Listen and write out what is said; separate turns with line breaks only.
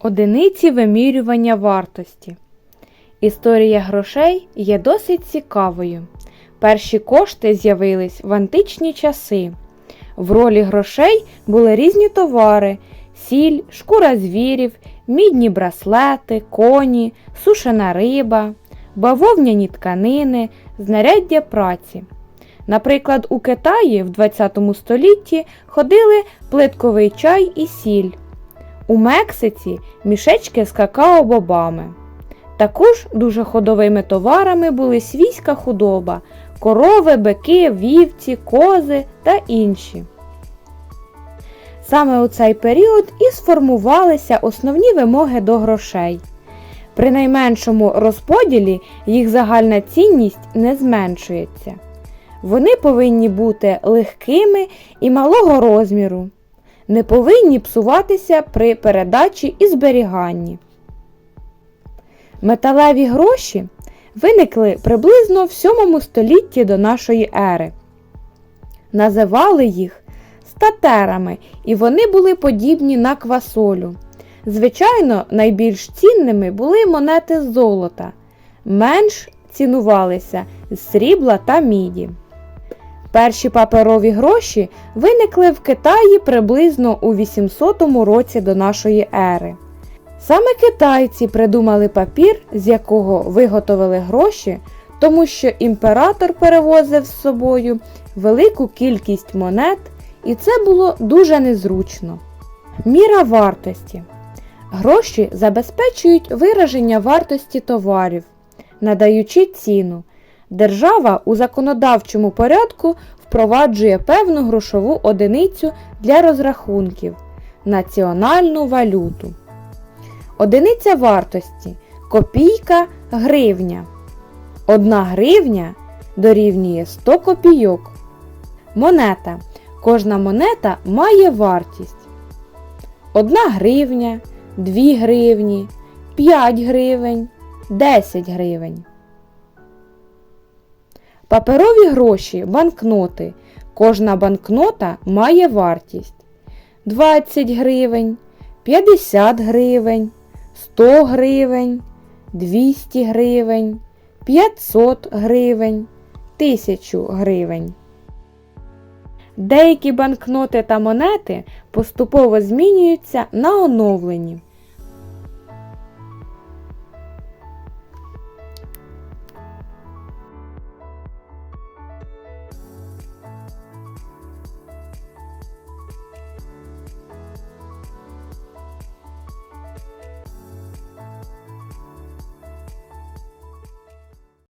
Одиниці вимірювання вартості. Історія грошей є досить цікавою. Перші кошти з'явились в античні часи. В ролі грошей були різні товари: сіль, шкура звірів, мідні браслети, коні, сушена риба, бавовняні тканини, знаряддя праці. Наприклад, у Китаї в 20 столітті ходили плитковий чай і сіль. У Мексиці мішечки з какао-бобами. Також дуже ходовими товарами були свійська худоба, корови, бики, вівці, кози та інші. Саме у цей період і сформувалися основні вимоги до грошей. При найменшому розподілі їх загальна цінність не зменшується. Вони повинні бути легкими і малого розміру, не повинні псуватися при передачі і зберіганні. Металеві гроші виникли приблизно в 7 столітті до нашої ери. Називали їх статерами, і вони були подібні на квасолю. Звичайно, найбільш цінними були монети з золота, менш цінувалися з срібла та міді. Перші паперові гроші виникли в Китаї приблизно у 800 році до нашої ери. Саме китайці придумали папір, з якого виготовили гроші, тому що імператор перевозив з собою велику кількість монет, і це було дуже незручно. Міра вартості. Гроші забезпечують вираження вартості товарів, надаючи ціну. Держава у законодавчому порядку впроваджує певну грошову одиницю для розрахунків національну валюту. Одиниця вартості копійка гривня. Одна гривня дорівнює 100 копійок. Монета. Кожна монета має вартість. 1 гривня, 2 гривні, 5 гривень, 10 гривень. Паперові гроші, банкноти. Кожна банкнота має вартість 20 гривень, 50 гривень, 100 гривень, 200 гривень, 500 гривень, 1000 гривень. Деякі банкноти та монети поступово змінюються на оновлені.